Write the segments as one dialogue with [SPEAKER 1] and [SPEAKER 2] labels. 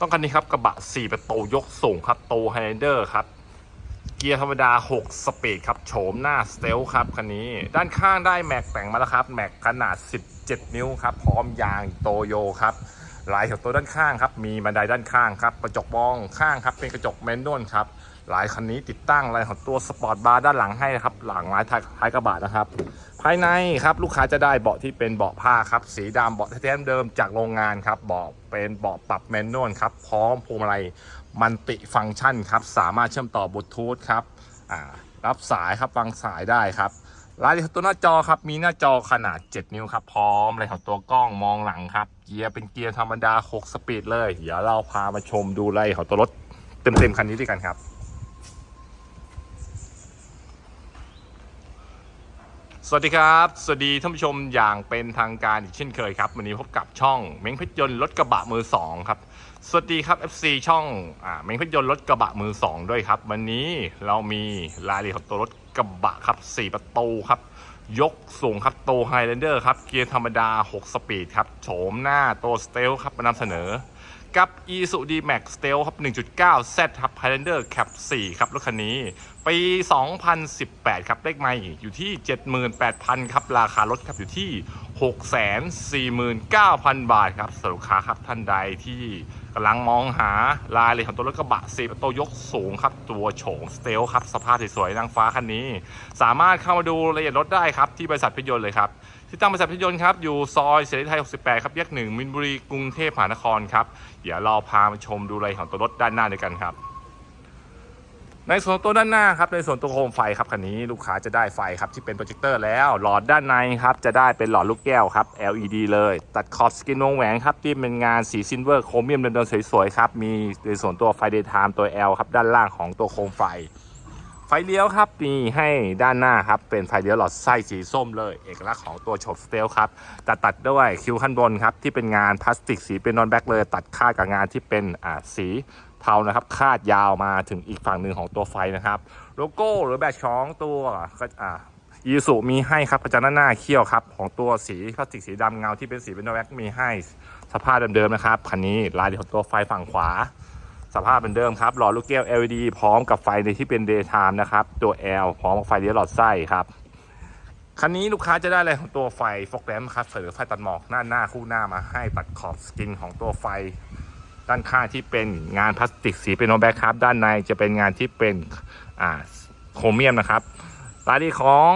[SPEAKER 1] ต้องคันนี้ครับกระบะ 4 ประตูยกสูงครับโตไฮเดอร์ครับ เกียร์ธรรมดา 6 สปีดครับโฉมหน้าสเตลครับคันนี้ ด้านข้างได้แม็กแต่งมาแล้วครับแม็กขนาด 17 นิ้วครับพร้อมยางโตโยครับลายของตัวด้านข้างครับมีบันไดด้านข้างครับกระจกมองข้างครับเป็นกระจกแมนนวลครับ หลายคันนี้ติดตั้งลายของตัวสปอร์ตบาร์ด้านหลังให้นะครับ หลังไม้ท้ายท้ายกระบะนะครับ ภายในครับลูกค้าจะได้เบาะที่เป็นเบาะผ้าครับ สีดำเบาะแท้เดิมจากโรงงานครับเบาะเป็นเบาะปรับแมนนวลครับ พร้อมพวงมาลัยมันติฟังก์ชันครับ สามารถเชื่อมต่อบลูทูธครับรับสายครับวางสายได้ครับรายละเอียดของตัวหน้าจอครับมีหน้าจอขนาด 7 นิ้วครับพร้อมอะไรของตัวกล้องมองหลังครับ เกียร์เป็นเกียร์ธรรมดา 6 สปีดเลย เดี๋ยวเราพามาชมดูรายละเอียดของตัวรถเต็มๆคันนี้ด้วยกันครับ สวัสดีครับ สวัสดีท่านผู้ชมอย่างเป็นทางการอีกเช่นเคยครับ วันนี้พบกับช่องเม้งเพชรยนต์รถกระบะมือสองครับ สวัสดีครับ FC ช่องอ่าเม้งเพชรยนต์รถกระบะมือสองด้วยครับ วันนี้เรามีรายละเอียดของตัวรถกระบะครับ 4 ประตูครับ ยกสูงครับโตไฮแลนเดอร์ครับ เกียร์ธรรมดา 6 สปีดครับ โฉมหน้าโตสเตลครับมานำเสนอ กับ e s u d Max Stealth ครับ 1.9 Z ครับ Highlander Cap 4 ครับ รถคันนี้ ปี 2018 ครับ เลขไม่อยู่ที่ 78,000 ครับ ราคารถครับอยู่ที่ 649,000 บาทครับสำหรับลูกค้าครับท่านใดที่กำลังมองหารายละเอียดของตัวรถกระบะ4ประตูยกสูงครับ ตัวโฉมสเตลครับ สภาพสวยๆนางฟ้าคันนี้ สามารถเข้ามาดูรายละเอียดรถได้ครับ ที่บริษัทพิยนต์เลยครับ ที่ตั้งบริษัทพิยนต์ครับ อยู่ซอยเสรีไทย 68 ครับแยกหนึ่งมินบุรีกรุงเทพมหานครครับ เดี๋ยวเราพามาชมดูรายละเอียดของตัวรถด้านหน้าด้วยกันครับ ในส่วนตัวด้านหน้าครับในส่วนตัวโคมไฟครับคันนี้ลูกค้าจะได้ไฟครับที่เป็นโปรเจคเตอร์แล้ว หลอดด้านในครับจะได้เป็นหลอดลูกแก้วครับ LED เลย ตัดขอบสกินวงแหวนครับที่เป็นงานสีซิลเวอร์โครเมียมเดิมๆสวยๆครับมีในส่วนตัวไฟเดย์ไทม์ตัว L ครับด้านล่างของตัวโคมไฟ ไฟเลี้ยวครับมีให้ด้านหน้าครับเป็นไฟเลี้ยวหลอดไส้สีส้มเลย เอกลักษณ์ของตัวโฉบสเตลครับตัดตัดด้วยคิ้วขั้นบนครับที่เป็นงานพลาสติกสีเป็นนอนแบ็กเลย ตัดค่ากับงานที่เป็นอ่าสี เทานะครับ คาดยาวมาถึงอีกฝั่งหนึ่งของตัวไฟนะครับ โลโก้หรือแบตของตัวก็อ่ายีสุมีให้ครับกระจังหน้าหน้าเขี้ยวครับของตัวสีพลาสติกสีดำเงาที่เป็นสีเป็นแบ็กมีให้สภาพเดิมๆนะครับคันนี้ลายเดียวของตัวไฟฝั่งขวา สภาพเป็นเดิมครับหลอดลูกแก้ว LED พร้อมกับไฟในที่เป็น daytime นะครับตัว L พร้อมกับไฟเลี้ยวหลอดไส้ครับคันนี้ลูกค้าจะได้อะไรของตัวไฟฟอกแรมครับหรือไฟตัดหมอกหน้าหน้าคู่หน้ามาให้ตัดขอบสกินของตัวไฟ ด้านข้างที่เป็นงานพลาสติกสีเป็นโนแบ็คครับด้านในจะเป็นงานที่เป็นอ่าโครเมียมนะครับรายละเอียดของ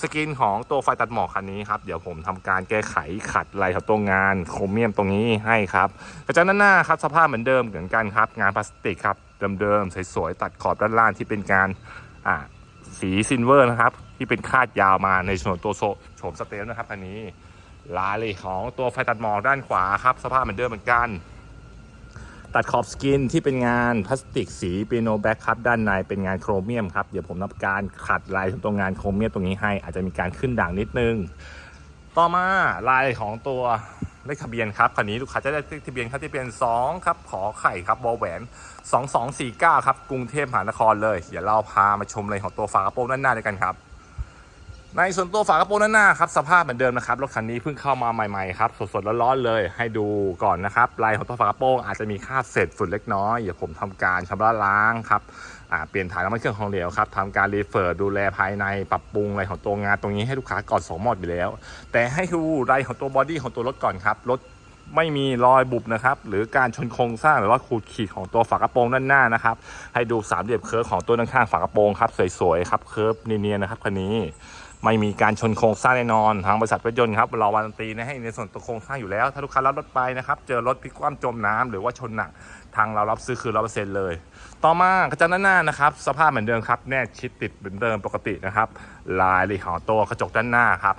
[SPEAKER 1] สกินของตัวไฟตัดหมอกคันนี้ครับเดี๋ยวผมทำการแก้ไขขัดลายของตัวงานโครเมียมตรงนี้ให้ครับกระจังด้านหน้าครับสภาพเหมือนเดิมเหมือนกันครับ งานพลาสติกครับเดิมๆสวยๆตัดขอบด้านล่างที่เป็นการอ่าสีซิลเวอร์นะครับ ที่เป็นคาดยาวมาในส่วนตัวโซโฉมสเตลนะครับคันนี้รายละเอียดของตัวไฟตัดหมอกด้านขวาครับ สภาพเหมือนเดิมเหมือนกัน ตัดขอบสกินที่เป็นงานพลาสติกสีเปียโนแบ็คครับด้านในเป็นงานโครเมียมครับเดี๋ยวผมทำการขัดลายตรงงานโครเมียมตรงนี้ให้อาจจะมีการขึ้นด่างนิดนึง ต่อมาลายของตัวเลขทะเบียนครับคันนี้ลูกค้าจะได้เลขทะเบียนครับที่เป็น 2 ครับขอไข่ครับบอแหวน 2249 ครับกรุงเทพมหานครเลย เดี๋ยวเราพามาชมเลยของตัวฝากระโปรงด้านหน้าด้วยกันครับ ในส่วนตัวฝากระโปรงด้านหน้าครับสภาพเหมือนเดิมนะครับรถคันนี้เพิ่งเข้ามาใหม่ๆครับสดๆร้อนๆเลยให้ดูก่อนนะครับลายของตัวฝากระโปรงอาจจะมีคราบเศษฝุ่นเล็กน้อยเดี๋ยวผมทำการชำระล้างครับเปลี่ยนถ่ายน้ำมันเครื่องของเหลวครับทำการรีเฟิร์ดูแลภายในปรับปรุงอะไรของตัวงานตรงนี้ให้ลูกค้าก่อนสองหมดอยู่แล้ว แต่ให้ดูรายของตัวบอดี้ของตัวรถก่อนครับรถไม่มีรอยบุบนะครับ หรือการชนโครงสร้างหรือว่าขูดขีดของตัวฝากระโปรงด้านหน้านะครับ ให้ดูสามเหลี่ยมเคิร์ฟของตัวด้านข้างฝากระโปรงครับสวยๆครับเคิร์ฟเนียนๆนะครับคันนี้ ไม่มีการชนโครงสร้างแน่นอน ทางบริษัทรถยนต์ครับเราวารันตีนะให้ในส่วนตัวโครงสร้างอยู่แล้ว ถ้าลูกค้ารับรถไปนะครับ เจอรถพลิกคว่ำจมน้ำหรือว่าชนหนักทางเรารับซื้อคืนร้อยเปอร์เซ็นต์เลย ต่อมากระจังด้านหน้านะครับ สภาพเหมือนเดิมครับแน่ชิดติดเหมือนเดิมปกตินะครับ ลายเลยของตัวกระจกด้านหน้าครับ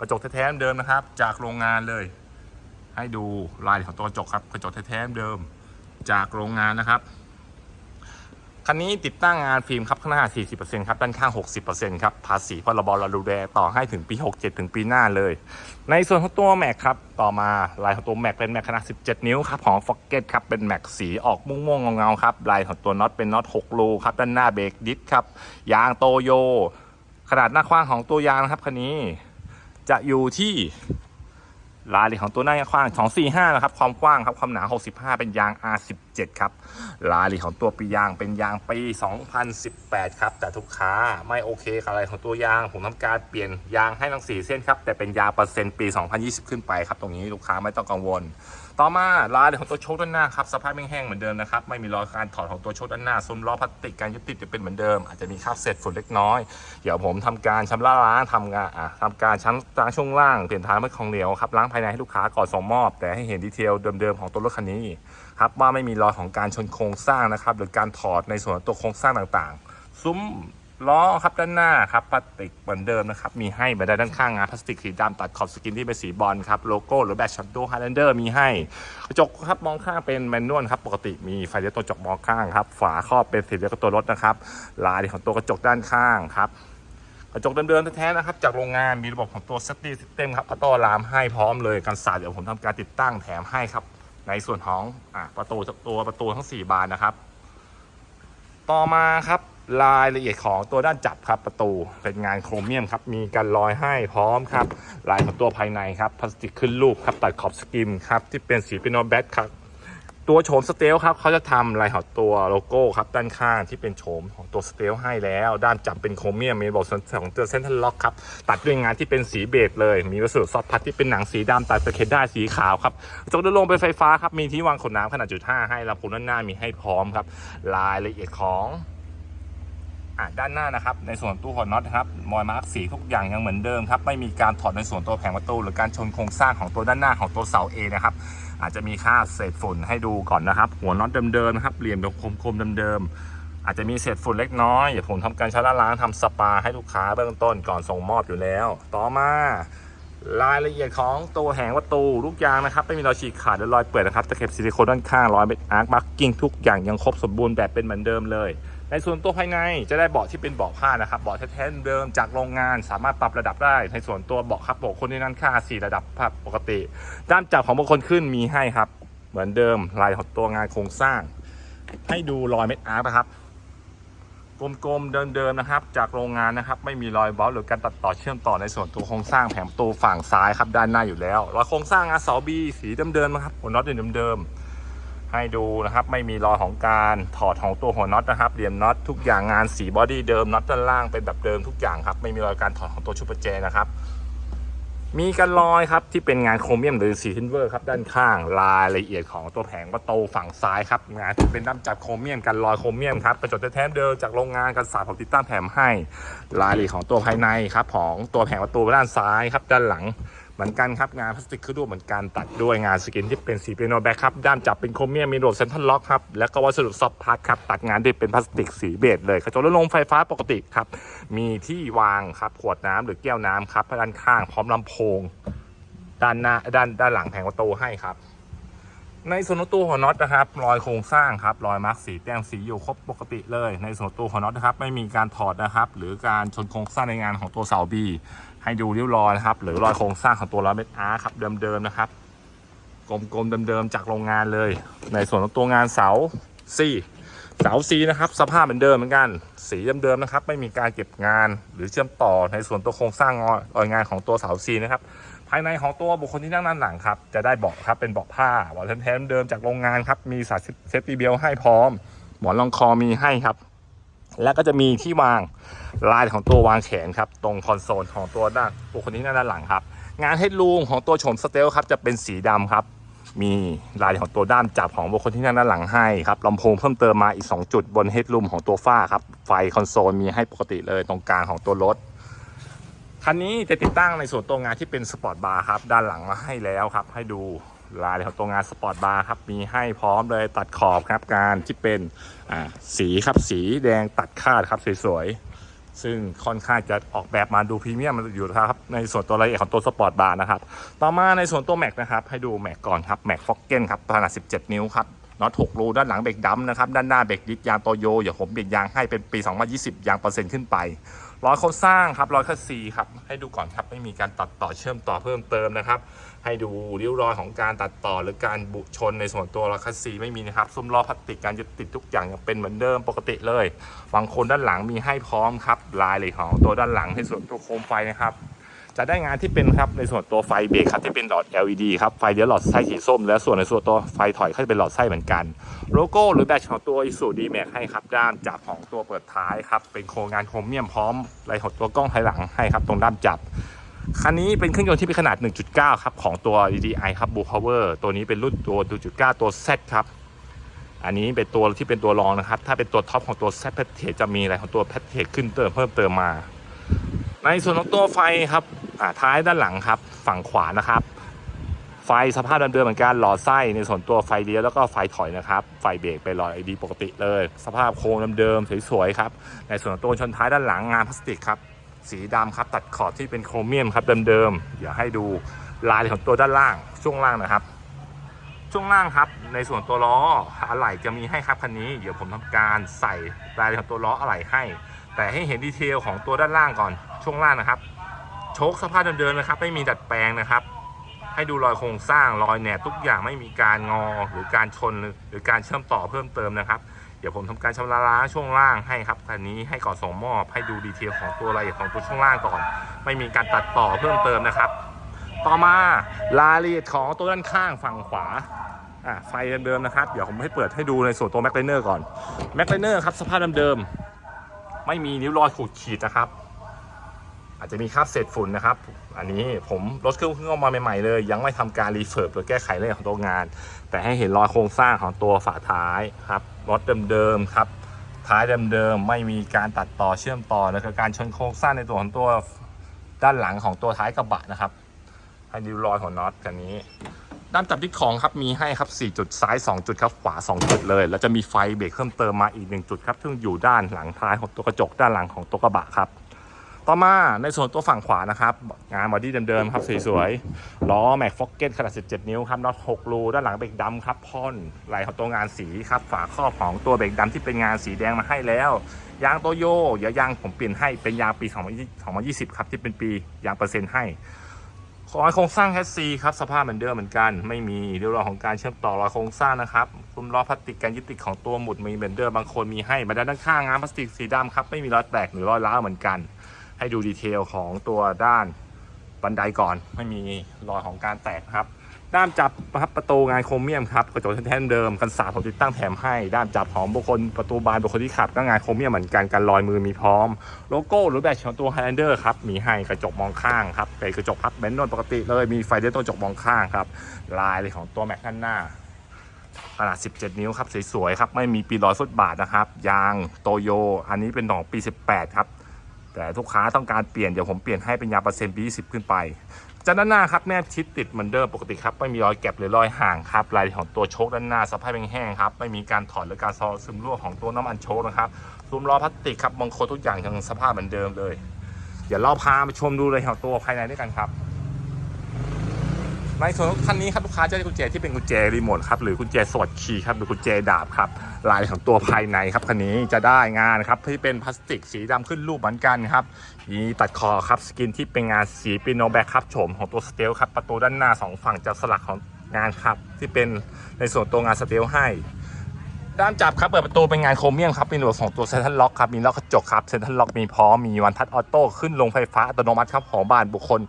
[SPEAKER 1] กระจกแท้ๆเดิมนะครับ จากโรงงานเลย ให้ดูลายของตัวกระจกครับ กระจกแท้ๆเดิม จากโรงงานนะครับ คันนี้ติดตั้งงานฟิล์มครับข้างหน้า 40%ครับด้านข้าง 60%ครับภาษีพรบเราดูแลต่อให้ถึงปี 67 ถึงปีหน้าเลย ในส่วนของตัวแม็กครับต่อมาลายของตัวแม็กเป็นแม็กขนาด 17 นิ้วครับของฟ็อกเก็ตครับเป็นแม็กสีออกม่วงๆเงาๆครับลายของตัวน็อตเป็นน็อต6รูครับด้านหน้าเบรกดิสครับยางโตโย ขนาดหน้ากว้างของตัวยางนะครับคันนี้จะอยู่ที่รายละเอียดของตัวหน้ากว้าง 245 นะครับ ความกว้างครับ ความหนา 65 เป็นยาง R10 R17 ครับรายลีของตัวปียางเป็นยางปี 2018 ครับ แต่ทุกค้าไม่โอเคกับอะไรของตัวยาง ผมทำการเปลี่ยนยางให้ทั้ง 4 เส้นครับ แต่เป็นยางเปอร์เซ็นต์ปี 2020 ขึ้นไปครับ ตรงนี้ลูกค้าไม่ต้องกังวล ต่อมารายละเอียดของตัวโชคด้านหน้าครับสภาพแห้งๆเหมือนเดิมนะครับ ไม่มีรอยการถอดของตัวโชคด้านหน้าซุ้มล้อพลาสติกการยึดติดจะเป็นเหมือนเดิม อาจจะมีคราบเศษฝุ่นเล็กน้อย เดี๋ยวผมทำการชำระล้างทำงานอะทำการชั้นล้างช่วงล่างเปลี่ยนท้ายไม่ของเหลวครับล้างภายในให้ลูกค้าก่อนส่งมอบ แต่ให้เห็นดีเทลเดิมๆของตัวรถคันนี้ ครับว่าไม่มีรอยของการชนโครงสร้างนะครับ หรือการถอดในส่วนของตัวโครงสร้างต่างๆ ซุ้มล้อครับด้านหน้าครับพลาสติกเหมือนเดิมนะครับ มีให้บันไดด้านข้างงานพลาสติกสีดำตัดขอบสกินที่เป็นสีบอลครับ โลโก้หรือแบตช็อตโดไฮแลนเดอร์มีให้ กระจกครับมองข้างเป็นแมนนวลครับ ปกติมีไฟเลี้ยวตัวกระจกมองข้างครับ ฝาครอบเป็นสีเดียวกับตัวรถนะครับ ลายของตัวกระจกด้านข้างครับ กระจกเดิมๆแท้ๆนะครับ จากโรงงานมีระบบของตัว safety system ครับออโต้ลามให้พร้อมเลยกันสาดเดี๋ยวผมทำการติดตั้งแถมให้ครับ ในส่วนของอประตูตัวประตูทั้ง 4 บานนะครับ ต่อมาครับรายละเอียดของตัวด้านจับครับประตูเป็นงานโครเมียมครับมีกันรอยให้พร้อมครับ ลายของตัวภายในครับพลาสติกขึ้นรูปครับตัดขอบสกิมครับที่เป็นสีเป็นโนแบทครับ ตัวโฉมสเตลครับเขาจะทำลายของตัวโลโก้ครับด้านข้างที่เป็นโฉมของตัวสเตลให้แล้ว ด้านจับเป็นโครเมียมมีระบบของตัวเซนทัลล็อกครับตัดด้วยงานที่เป็นสีเบจเลย มีวัสดุซอฟต์พัดที่เป็นหนังสีดำตัดตะเข็ตได้สีขาวครับจกด้านลงเป็นไฟฟ้าครับมีที่วางขวดน้ำขนาดจุดห้าให้ลำโพงด้านหน้ามีให้พร้อมครับรายละเอียดของ ด้านหน้านะครับในส่วนตู้หัวน็อตครับมอยมาร์กสีทุกอย่างยังเหมือนเดิมครับไม่มีการถอดในส่วนตัวแผงประตู หรือการชนโครงสร้างของตัวด้านหน้าของตัวเสา A นะครับอาจจะมีค่าเศษฝุ่นให้ดูก่อนนะครับ หัวน็อตเดิมๆนะครับเหลี่ยมคมๆเดิมๆอาจจะมีเศษฝุ่นเล็กน้อยเดี๋ยวผมทำการชำระล้างทำสปาให้ลูกค้าเบื้องต้นก่อนส่งมอบอยู่แล้ว ต่อมารายละเอียดของตัวแหงประตูลูกยางนะครับ ไม่มีรอยฉีกขาดหรือรอยเปื่อยนะครับตะเข็บซิลิโคนด้านข้างรอยเบ็ดอาร์คมาร์กิ้งทุกอย่างยังครบสมบูรณ์แบบเป็นเหมือนเดิมเลย ในส่วนตัวภายในจะได้เบาะที่เป็นเบาะผ้านะครับเบาะแท้ๆเดิมจากโรงงานสามารถปรับระดับได้ ในส่วนตัวเบาะครับเบคนที่นั่นค่า 4 ระดับภาพปกติด้านจับของบางคนขึ้นมีให้ครับ เหมือนเดิมลายของตัวงานโครงสร้าง ให้ดูรอยเม็ดอาร์คนะครับกลมๆเดิมๆนะครับ จากโรงงานนะครับ ไม่มีรอยบอลหรือการตัดต่อเชื่อมต่อในส่วนตัวโครงสร้างแผงประตูฝั่งซ้ายครับด้านหน้าอยู่แล้วรอยโครงสร้างอาเสาบีสีเดิมๆนะครับหัวน็อตเดิมๆ ให้ดูนะครับไม่มีรอยของการถอดของตัวหัวน็อตนะครับเหลี่ยมน็อตทุกอย่างงานสีบอดี้เดิมน็อตด้านล่างเป็นแบบเดิมทุกอย่างครับไม่มีรอยการถอดของตัวชุบประแจนะครับมีกันรอยครับที่เป็นงานโครเมียมหรือสีซิลเวอร์ครับด้านข้างรายละเอียดของตัวแผงประตูฝั่งซ้ายครับงานที่เป็นด้ามจับโครเมียมกันรอยโครเมียมครับกระจกแท้เดิมจากโรงงานกันสาดผมติดตั้งแถมให้รายละเอียดของตัวภายในครับของตัวแผงประตูด้านซ้ายครับด้านหลัง เหมือนกันครับงานพลาสติกคือรูปเหมือนกันตัดด้วยงานสกินที่เป็นสีเปียโนแบ็คครับด้ามจับเป็นโครเมียมมีระบบเซนทรัลล็อกครับแล้วก็วัสดุซอฟต์พาร์ทครับตัดงานด้วยเป็นพลาสติกสีเบจเลยกระจกลดลงไฟฟ้าปกติครับมีที่วางครับขวดน้ำหรือแก้วน้ำครับด้านข้างพร้อมลำโพง ด้านหน้าด้านด้านหลังแผงประตูให้ครับ ในส่วนตัวหัวน็อตนะครับ รอยโครงสร้างครับรอยมาร์กสีแต้มสีอยู่ครบปกติเลย ในส่วนตัวหัวน็อตนะครับไม่มีการถอดนะครับ หรือการชนโครงสร้างในงานของตัวเสาบี ให้ดูริ้วรอยนะครับ หรือรอยโครงสร้างของตัวล้อเม็ดอาร์ครับเดิมๆนะครับ กลมๆเดิมๆจากโรงงานเลย ในส่วนของตัวงานเสาซีเสาซีนะครับ สภาพเหมือนเดิมเหมือนกัน สีเดิมๆนะครับ ไม่มีการเก็บงานหรือเชื่อมต่อในส่วนตัวโครงสร้างรอยงานของตัวเสาซีนะครับ ภายในของตัวบุคคลที่นั่งด้านหลังครับ จะได้เบาะครับเป็นเบาะผ้าเบาะแท้ๆเดิมจากโรงงานครับ มีสายเซฟตี้เบลให้พร้อม หมอนรองคอมีให้ครับ แล้วก็จะมีที่วางลายของตัววางแขนครับ ตรงคอนโซลของตัวด้านบุคคลที่นั่งด้านหลังครับ งานเฮดลูมของตัวโฉมสเตลครับจะเป็นสีดำครับ มีลายของตัวด้ามจับของบุคคลที่นั่งด้านหลังให้ครับลำโพงเพิ่มเติมมาอีก 2 จุดบนเฮดลูมของตัวฝ้าครับ ไฟคอนโซลมีให้ปกติเลยตรงกลางของตัวรถคันนี้จะติดตั้งในส่วนตัวงานที่เป็นสปอร์ตบาร์ครับ ด้านหลังมาให้แล้วครับ ให้ดู ลายของตัวงานสปอร์ตบาร์ครับ มีให้พร้อมเลยตัดขอบครับการที่เป็นสีครับสีแดงตัดคาดครับสวยๆ ซึ่งค่อนข้างจะออกแบบมาดูพรีเมียมมันอยู่นะครับในส่วนตัวรายละเอียดของตัวสปอร์ตบาร์นะครับ ต่อมาในส่วนตัวแม็กนะครับ ให้ดูแม็กก่อนครับแม็กฟ็อกเก้นครับขนาด 17 นิ้วครับน็อต6รูด้านหลังเบรกดัมนะครับ ด้านหน้าเบรกดิสยางโตโย อย่าผมเบรกยางให้เป็นปี 2020 ยางเปอร์เซ็นต์ขึ้นไปร้อยโครงสร้างครับร้อยคัสซีครับ ให้ดูก่อนครับ ไม่มีการตัดต่อเชื่อมต่อเพิ่มเติมนะครับ ให้ดูริ้วรอยของการตัดต่อหรือการบุชนในส่วนตัวร้อยคัสซีไม่มีนะครับซุ้มล้อพลาสติกการยึดติดทุกอย่างยังเป็นเหมือนเดิมปกติเลยบางคนด้านหลังมีให้พร้อมครับลายเลยของตัวด้านหลังในส่วนตัวโคมไฟนะครับจะได้งานที่เป็นครับในส่วนตัวไฟเบรกครับที่เป็นหลอด LED ครับไฟเลี้ยวหลอดไส้สีส้ม และส่วนในส่วนตัวไฟถอยก็จะเป็นหลอดไส้เหมือนกัน โลโก้หรือแบตของตัว i s u d m a x ให้ครับด้านจับของตัวเปิดท้ายครับเป็นโครงงานโครเมียมพร้อมลายของตัวกล้องถอยหลังให้ครับตรงด้ามจับ คันนี้เป็นเครื่องยนต์ที่เป็นขนาด 1.9 ครับ ของตัว DDI ครับ Blue Power ตัวนี้เป็นรุ่นตัว 1.9 ตัว Z ครับ อันนี้เป็นตัวที่เป็นตัวรองนะครับ ถ้าเป็นตัวท็อปของตัว Z p a c k a g e จะมีอะไรของตัว p a c k a g e ขึ้นเติมเพิ่มเติมมา ในส่วนของตัวไฟครับท้ายด้านหลังครับ ฝั่งขวานะครับ ไฟสภาพเดิมๆเหมือนกันหลอดไส้ในส่วนตัวไฟเลี้ยวแล้วก็ไฟถอยนะครับ ไฟเบรกเป็นหลอด LED ปกติเลย สภาพโครงเดิมๆสวยๆครับ ในส่วนของตัวชนท้ายด้านหลังงานพลาสติกครับ สีดำครับตัดขอบที่เป็นโครเมียมครับเดิมๆเดี๋ยวให้ดูลายของตัวด้านล่าง ช่วงล่างนะครับ ช่วงล่างครับในส่วนตัวล้ออะไหล่จะมีให้ครับคันนี้เดี๋ยวผมทำการใส่รายของตัวล้ออะไหล่ให้ แต่ให้เห็นดีเทลของตัวด้านล่างก่อน ช่วงล่างนะครับ โชคสภาพเดิมๆนะครับ ไม่มีดัดแปลงนะครับ ให้ดูรอยโครงสร้างรอยแหนบทุกอย่างไม่มีการงอหรือการชนหรือการเชื่อมต่อเพิ่มเติมนะครับ เดี๋ยวผมทำการชำระล้างช่วงล่างให้ครับคันนี้ให้ก่อนส่งมอบให้ดูดีเทลของตัวรายละเอียดของตัวช่วงล่างก่อน ไม่มีการตัดต่อเพิ่มเติมนะครับ ต่อมารายละเอียดของตัวด้านข้างฝั่งขวาอะไฟเดิมๆนะครับ เดี๋ยวผมให้เปิดให้ดูในส่วนตัวแม็กไลเนอร์ก่อนแม็กไลเนอร์ครับสภาพเดิมๆไม่มีนิ้วรอยขูดขีดนะครับ อาจจะมีคราบเศษฝุ่นนะครับ อันนี้ผมรถเครื่องเพิ่งเอามาใหม่ๆเลย ยังไม่ทำการรีเฟิร์บหรือแก้ไขเรื่องของตัวงาน แต่ให้เห็นรอยโครงสร้างของตัวฝาท้ายครับรถเดิมๆครับ ท้ายเดิมๆไม่มีการตัดต่อเชื่อมต่อแล้วก็การชนโครงสร้างในตัวของตัวด้านหลังของตัวท้ายกระบะนะครับ ให้ดูรอยของน็อตกันนี้ ด้านจับที่ของครับมีให้ครับ 4 จุดซ้าย 2 จุดครับขวา 2 จุดเลย แล้วจะมีไฟเบรกเพิ่มเติมมาอีก 1 จุดครับซึ่งอยู่ด้านหลังท้ายของตัวกระจกด้านหลังของตัวกระบะครับ ต่อมาในส่วนตัวฝั่งขวานะครับ งานบอดี้เดิมๆครับสวยๆล้อแม็กฟ็อกเก็ตขนาด 17 นิ้วครับน็อต6รูด้านหลังเบรกดำครับพ่นไหลของตัวงานสีครับฝาครอบของตัวเบรกดำที่เป็นงานสีแดงมาให้แล้วยางโตโยเดี๋ยวยางผมเปลี่ยนให้เป็นยางปี2020ครับที่เป็นปียางเปอร์เซ็นต์ให้ขอโครงสร้างแคสซีครับสภาพเหมือนเดิมเหมือนกัน ไม่มีเรื่องราวของการเชื่อมต่อรอยโครงสร้างนะครับคุมล้อพลาสติกการยึดติดของตัวหมุดมีเหมือนเดิมบางคนมีให้มาด้านข้างงานพลาสติกสีดำครับไม่มีรอยแตกหรือรอยร้าวเหมือนกัน ให้ดูดีเทลของตัวด้านบันไดก่อน ไม่มีรอยของการแตกครับ ด้ามจับนะครับประตูงานโครเมียมครับกระจกแท่นเดิมกันสาดผมติดตั้งแถมให้ด้ามจับของบุคคลประตูบานบุคคลที่ขับก็งานโครเมียมเหมือนกันการลอยมือมีพร้อมโลโก้หรือแบตของตัว Highlander ครับมีให้กระจกมองข้างครับเป็นกระจกพับแบนนวลปกติเลยมีไฟเลี้ยวตัวกระจกมองข้างครับลายเลยของตัวแม็กด้านหน้าขนาด 17 นิ้วครับ สวย ๆ ครับ ไม่มีปีรอยฟุตบาทนะครับ ยางโตโย อันนี้เป็นของปี 18 ครับ แต่ลูกค้าต้องการเปลี่ยนเดี๋ยวผมเปลี่ยนให้เป็นยางเปอร์เซ็นต์ปี20 ขึ้นไปจากด้านหน้าครับแนบชิดติดเหมือนเดิมปกติครับไม่มีรอยแก็บหรือรอยห่างครับลายของตัวโชคด้านหน้าสภาพแห้งๆครับไม่มีการถอดหรือการซอซึมรั่วของตัวน้ำมันโชคนะครับซุ้มล้อพลาสติกครับมองคทุกอย่างยังสภาพเหมือนเดิมเลย เดี๋ยวเราพาไปชมดูเลยของตัวภายในด้วยกันครับ ในส่วนของคันนี้ครับลูกค้าจะได้กุญแจที่เป็นกุญแจรีโมทครับหรือกุญแจสวัสดคีย์ครับหรือกุญแจดาบครับลายของตัวภายในครับคันนี้จะได้งานครับที่เป็นพลาสติกสีดำขึ้นรูปเหมือนกันครับมีตัดคอครับสกินที่เป็นงานสีปิโนแบคครับโฉมของตัวสเตลครับประตูด้านหน้าสองฝั่งจะสลักของงานครับที่เป็นในส่วนตัวงานสเตลให้ด้านจับครับเปิดประตูเป็นงานโครเมียมครับเป็นหนวดของตัวเซนทรัลล็อกครับมีล็อกกระจกครับเซนทรัลล็อกมีพร้อมมีวันทัชออโต้ขึ้นลงไฟฟ้าอัตโนมัติครับของบ้านบุคคล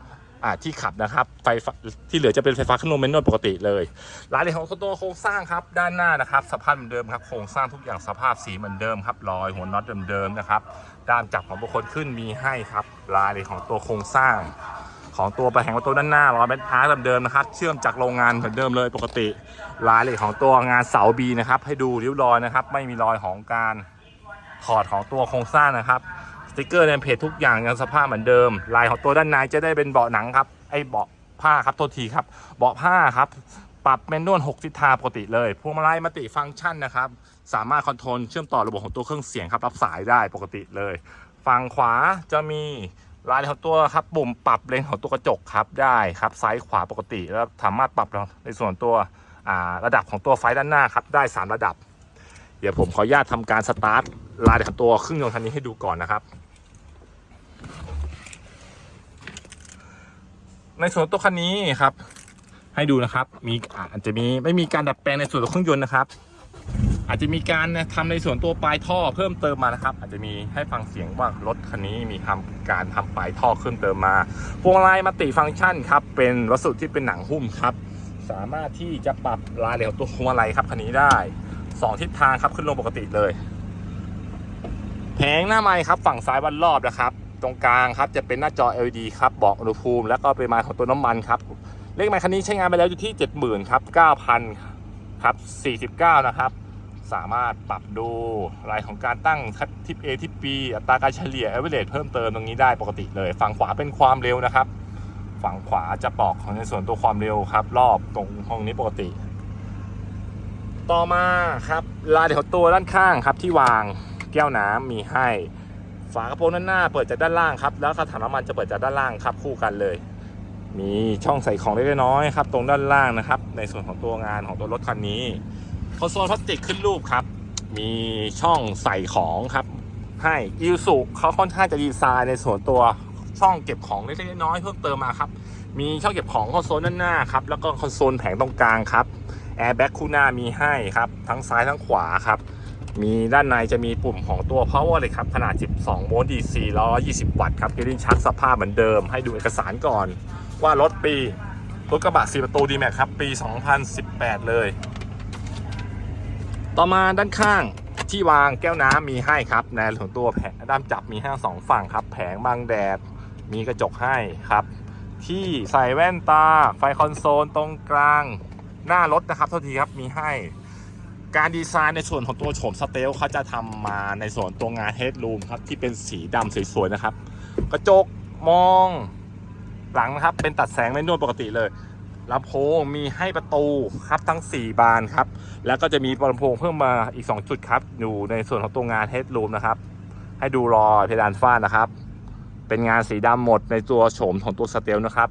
[SPEAKER 1] ที่ขับนะครับไฟฟ้าที่เหลือจะเป็นไฟฟ้าขึ้นลงเมนนวลปกติเลยรายละเอียดของตัวโครงสร้างครับด้านหน้านะครับสภาพเหมือนเดิมครับโครงสร้างทุกอย่างสภาพสีเหมือนเดิมครับรอยหัวน็อตเดิมๆนะครับด้านจับของบุคคลขึ้นมีให้ครับรายละเอียดของตัวโครงสร้าง ของตัวประแหงประตูด้านหน้ารอยแบนอาร์เดิมนะครับเชื่อมจากโรงงานเหมือนเดิมเลยปกติ รายละเอียดของตัวงานเสาบีนะครับให้ดูริ้วรอยนะครับไม่มีรอยของการถอดของตัวโครงสร้างนะครับ ติกเกอร์ในเพจทุกอย่างยังสภาพเหมือนเดิม ลายของตัวด้านในจะได้เป็นเบาะหนังครับไอเบาะผ้าครับโทษทีครับเบาะผ้าครับปรับแมนนวล6ทิศทางปกติเลยพวงมาลัยมัติฟังก์ชันนะครับสามารถคอนโทรลเชื่อมต่อระบบของตัวเครื่องเสียงครับรับสายได้ปกติเลย ฝั่งขวาจะมีรายของตัวครับปุ่มปรับเลนของตัวกระจกครับได้ครับซ้ายขวาปกติแล้วสามารถปรับในส่วนตัวอ่าระดับของตัวไฟด้านหน้าครับได้ 3 ระดับ เดี๋ยวผมขออนุญาตทำการสตาร์ทรายของตัวเครื่องยนต์คันนี้ให้ดูก่อนนะครับ ในส่วนตัวคันนี้ครับ ให้ดูนะครับ มีอาจจะมีไม่มีการดัดแปลงในส่วนของเครื่องยนต์นะครับ อาจจะมีการทำในส่วนตัวปลายท่อเพิ่มเติมมานะครับ อาจจะมีให้ฟังเสียงว่ารถคันนี้มีทำการทำปลายท่อขึ้นเติมมาพวงมาลัยมัลติฟังก์ชันครับเป็นวัสดุที่เป็นหนังหุ้มครับ สามารถที่จะปรับรายละเอียดตัวพวงมาลัยครับคันนี้ได้สองทิศทางครับขึ้นลงปกติเลย แผงหน้าไม้ครับฝั่งซ้ายวันรอบนะครับ ตรงกลางครับจะเป็นหน้าจอ LED ครับบอกอุณหภูมิ แล้วก็ปริมาณของตัวน้ำมันครับเลขไมค์คันนี้ใช้งานไปแล้วอยู่ที่ 70,000ครับ9,000ครับ49 นะครับ สามารถปรับดูรายของการตั้งทิป A ทิป B อัตราการเฉลี่ย average เพิ่มเติมตรงนี้ได้ปกติเลย ฝั่งขวาเป็นความเร็วนะครับ ฝั่งขวาจะบอกของในส่วนตัวความเร็วครับ รอบตรงห้องนี้ปกติ ต่อมาครับลายเดียวของตัวด้านข้างครับที่วางแก้วน้ำมีให้ ฝากระโปรงด้านหน้าเปิดจากด้านล่างครับ แล้วกระถางน้ำมันจะเปิดจากด้านล่างครับคู่กันเลย มีช่องใส่ของเล็กๆน้อยๆครับ ตรงด้านล่างนะครับ ในส่วนของตัวงานของตัวรถคันนี้คอนโซลพลาสติกขึ้นรูปครับ มีช่องใส่ของครับ ให้อิลสุเขาค่อนข้างจะดีไซน์ในส่วนตัวช่องเก็บของเล็กๆน้อยๆเพิ่มเติมมาครับ มีช่องเก็บของคอนโซลด้านหน้าครับ แล้วก็คอนโซลแผงตรงกลางครับแอร์แบ็กคู่หน้ามีให้ครับ ทั้งซ้ายทั้งขวาครับ มีด้านในจะมีปุ่มของตัว power เลยครับ ขนาด 12 โวลต์ DC 120 วัตต์ครับเกลินชักสภาพเหมือนเดิม ให้ดูเอกสารก่อน ว่ารถปีรถกระบะ 4 ประตูดีแม็กครับ ปี 2018 เลย ต่อมาด้านข้างที่วางแก้วน้ำมีให้ครับ ในส่วนตัวแผงด้ามจับมีให้ทั้งสองฝั่งครับ แผงบังแดด มีกระจกให้ครับ ที่ใส่แว่นตา ไฟคอนโซลตรงกลาง หน้ารถนะครับเท่าทีครับมีให้ การดีไซน์ในส่วนของตัวโฉมสเตลเขาจะทำมาในส่วนตัวงานเฮดรูมครับที่เป็นสีดำสวยๆนะครับ กระจกมองหลังนะครับ เป็นตัดแสงไม่นวดปกติเลยลำโพงมีให้ประตูครับทั้ง 4 บานครับ แล้วก็จะมีลำโพงเพิ่มมาอีก 2 จุดครับ อยู่ในส่วนของตัวงานเฮดรูมนะครับ ให้ดูรอยเพดานฝ้านะครับ เป็นงานสีดำหมดในตัวโฉมของตัวสเตลนะครับ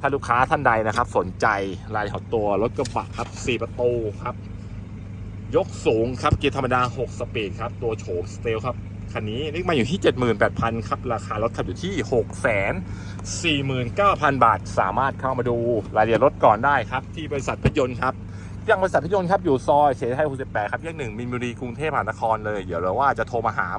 [SPEAKER 1] ถ้าลูกค้าท่านใดนะครับ สนใจรายของตัวรถกระบะครับ 4 ประตูครับ ยกสูงครับเกียร์ธรรมดา 6 สปีดครับ ตัวโฉมสเตลครับ คันนี้เลขมาอยู่ที่ 78,000 ครับ ราคารถขับอยู่ที่ 649,000 บาท สามารถเข้ามาดูรายละเอียดรถก่อนได้ครับ ที่บริษัทพยนต์ครับยังบริษัทพยนต์ครับ อยู่ซอยเฉลิมไทย68 ครับแยกหนึ่งมินบุรีกรุงเทพมหานครเลย เดี๋ยวเราว่าจะโทรมาหาม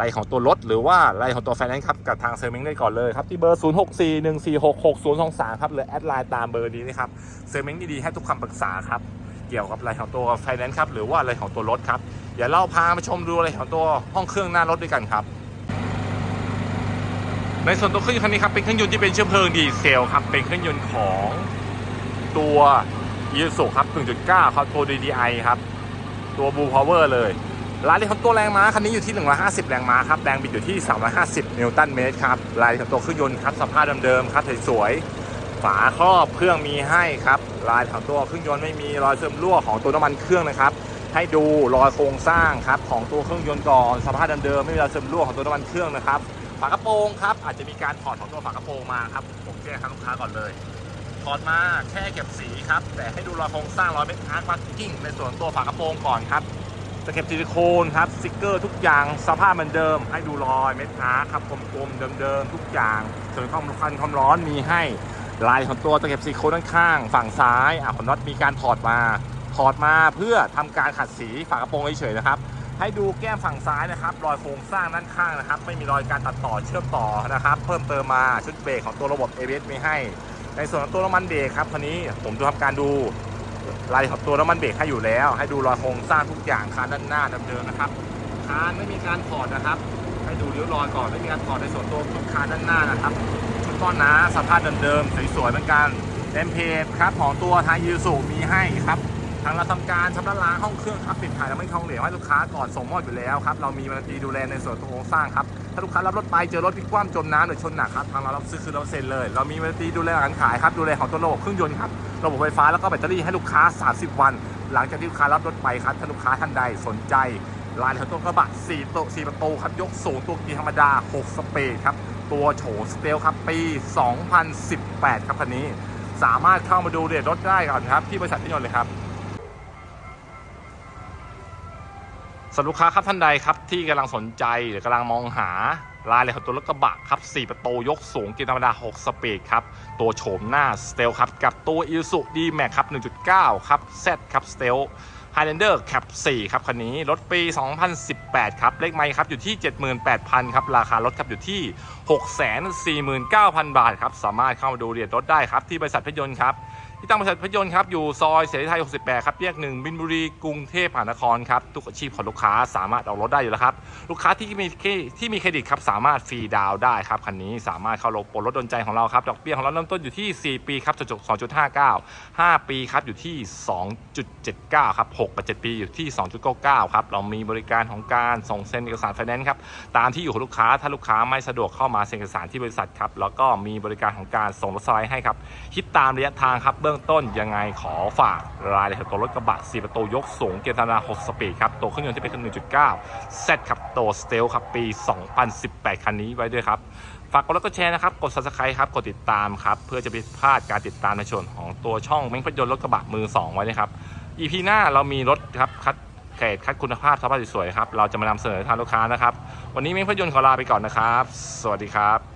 [SPEAKER 1] รายของตัวรถ หรือว่ารายของตัวไฟแนนซ์ครับ กับทางเซอร์มิงได้ก่อนเลยครับ ที่เบอร์ 0641466023 ครับหรือแอดไลน์ตามเบอร์นี้นะครับเซอร์มิงดีๆให้ทุกคำปรึกษาครับ เกี่ยวกับอะไรของตัวไฟแนนซ์ครับหรือว่าอะไรของตัวรถครับเดี๋ยวเราพามาชมดูอะไรของตัวห้องเครื่องหน้ารถด้วยกันครับ ในส่วนตัวเครื่องยนต์คันนี้ครับเป็นเครื่องยนต์ที่เป็นเชื้อเพลิงดีเซลครับเป็นเครื่องยนต์ของตัวอีซูครับ 1.9ครับตัว DDI ครับ ตัวบูพาวเวอร์เลยรายละเอียดของตัวแรงม้าคันนี้อยู่ที่ 150 แรงม้าครับ แรงบิดอยู่ที่ 350 นิวตันเมตรครับ รายละเอียดของตัวเครื่องยนต์ครับ สภาพเดิมๆครับสวยๆาครอบเครื่องมีให้ครับ ลายของตัวเครื่องยนต์ไม่มีรอยเสื่อมรั่วของตัวน้ำมันเครื่องนะครับ ให้ดูรอยโครงสร้างครับของตัวเครื่องยนต์ก่อนสภาพเดิมๆไม่มีรอยเสื่อมรั่วของตัวน้ำมันเครื่องนะครับฝากระโปรงครับอาจจะมีการถอดของตัวฝากระโปรงมาครับผมแจ้งทางลูกค้าก่อนเลยถอดมาแค่เก็บสีครับแต่ให้ดูรอยโครงสร้างรอยเม็ดอาร์คมาร์กิ้งในส่วนตัวฝากระโปรงก่อนครับตะเข็บซิลิโคนครับสติกเกอร์ทุกอย่างสภาพเหมือนเดิม ให้ดูรอยเม็ดอาร์คครับกลมๆเดิมๆทุกอย่างส่วนความคันความร้อนมีให้ ลายของตัวตะเข็บซิลิโคนด้านข้างฝั่งซ้ายอะของน็อตมีการถอดมาถอดมาเพื่อทำการขัดสีฝากระโปรงเฉยๆนะครับ ให้ดูแก้มฝั่งซ้ายนะครับ รอยโครงสร้างด้านข้างนะครับ ไม่มีรอยการตัดต่อเชื่อมต่อนะครับ เพิ่มเติมมาชุดเบรกของตัวระบบ ABS มีให้ ในส่วนของตัวน้ำมันเบรกครับคันนี้ผมจะทำการดูรายของตัวน้ำมันเบรกให้อยู่แล้ว ให้ดูรอยโครงสร้างทุกอย่างคานด้านหน้าเดิมๆนะครับคานไม่มีการถอดนะครับ ให้ดูริ้วรอยก่อนไม่มีการถอดในส่วนตัวคานด้านหน้านะครับ ชุดก้อนหนาสภาพเดิมๆสวยๆเหมือนกันเต็มเพจครับของตัวทายูสุมีให้ครับทางเราทำการชำระล้างห้องเครื่องครับปิดถ่ายแล้วไม่ทองเหลวให้ลูกค้าก่อนส่งมอบอยู่แล้วครับเรามีวันตีดูแลในส่วนของโครงสร้างครับถ้าลูกค้ารับรถไปเจอรถพลิกคว่ำจมน้ำหรือชนหนักครับทางเรารับซื้อคือเราเซ็นเลย เรามีวันตีดูแลการขายครับดูแลของตัวระบบเครื่องยนต์ครับระบบไฟฟ้าแล้วก็แบตเตอรี่ให้ลูกค้า 30 วัน หลังจากที่ลูกค้ารับรถไปครับถ้าลูกค้าท่านใดสนใจลายของตัวกระบะ4ตัว4ประตูครับยกสูงตัวกีธรรมดา 6 สเปดครับ ตัวโฉมสเตลครับ ปี 2018 ครับคันนี้ สามารถเข้ามาดูเรทรถได้ก่อนครับ ที่บริษัทที่ยนต์เลยครับสำหรับลูกค้าครับท่านใดครับที่กำลังสนใจหรือกำลังมองหารายละเอียดของตัวรถกระบะครับ 4 ประตูยกสูงกียร์ธรรมดา 6 สปีดครับ ตัวโฉมหน้าสเตลครับ กับตัว i s u d m a x ครับ 1.9 ครับ Z ครับสเตล Highlander Cap 4 ครับคันนี้รถปี 2018 ครับ เลขไมค์ครับอยู่ที่ 78,000 ครับ ราคารถครับอยู่ที่ 649,000 บาทครับ สามารถเข้ามาดูเรียนรถได้ครับ ที่บริษัทพยนต์ครับ ที่ตั้งบริษัทพยนต์ครับอยู่ซอยเสรีไทย 68 ครับแยกหนึ่งบินบุรีกรุงเทพมหานครครับทุกอาชีพของลูกค้าสามารถเอารถได้อยู่แล้วครับ ลูกค้าที่มีที่มีเครดิตครับสามารถฟรีดาวได้ครับคันนี้สามารถเข้าลงโปรรถดนใจของเราครับดอกเบี้ยของเราเริ่มต้นอยู่ที่ 4 ปีครับจด2.59 5 ปีครับอยู่ที่ 2.79 ครับ6กับ7ปีอยู่ที่ 2.99 ครับเรามีบริการของการส่งเซ็นเอกสารไฟแนนซ์ครับตามที่อยู่ของลูกค้าถ้าลูกค้าไม่สะดวกเข้ามาเซ็นเอกสารที่บริษัทครับแล้วก็มีบริการของการส่งรถสไลด์ให้ครับคิดตามระยะทางครับบื้องต้นยังไงขอฝากรายละเอียดตัวรถกระบะ 4 ประตูยกสูงเกียร์ธรรมดา6สปีดครับ ตัวเครื่องยนต์ที่เป็นเครื่อง1.9 Z ครับตัวสเตลครับปี 2018 คันนี้ไว้ด้วยครับ ฝากกดไลค์กดแชร์นะครับ กด subscribe ครับ กดติดตามครับ เพื่อจะไม่พลาดการติดตามในส่วนของตัวช่องเม้งพยนต์รถกระบะมือ 2 ไว้นะครับ EP หน้าเรามีรถครับคัดเกรดคัดคุณภาพสภาพสวยๆครับ เราจะมานำเสนอทางลูกค้านะครับ วันนี้เม้งพยนต์ขอลาไปก่อนนะครับ สวัสดีครับ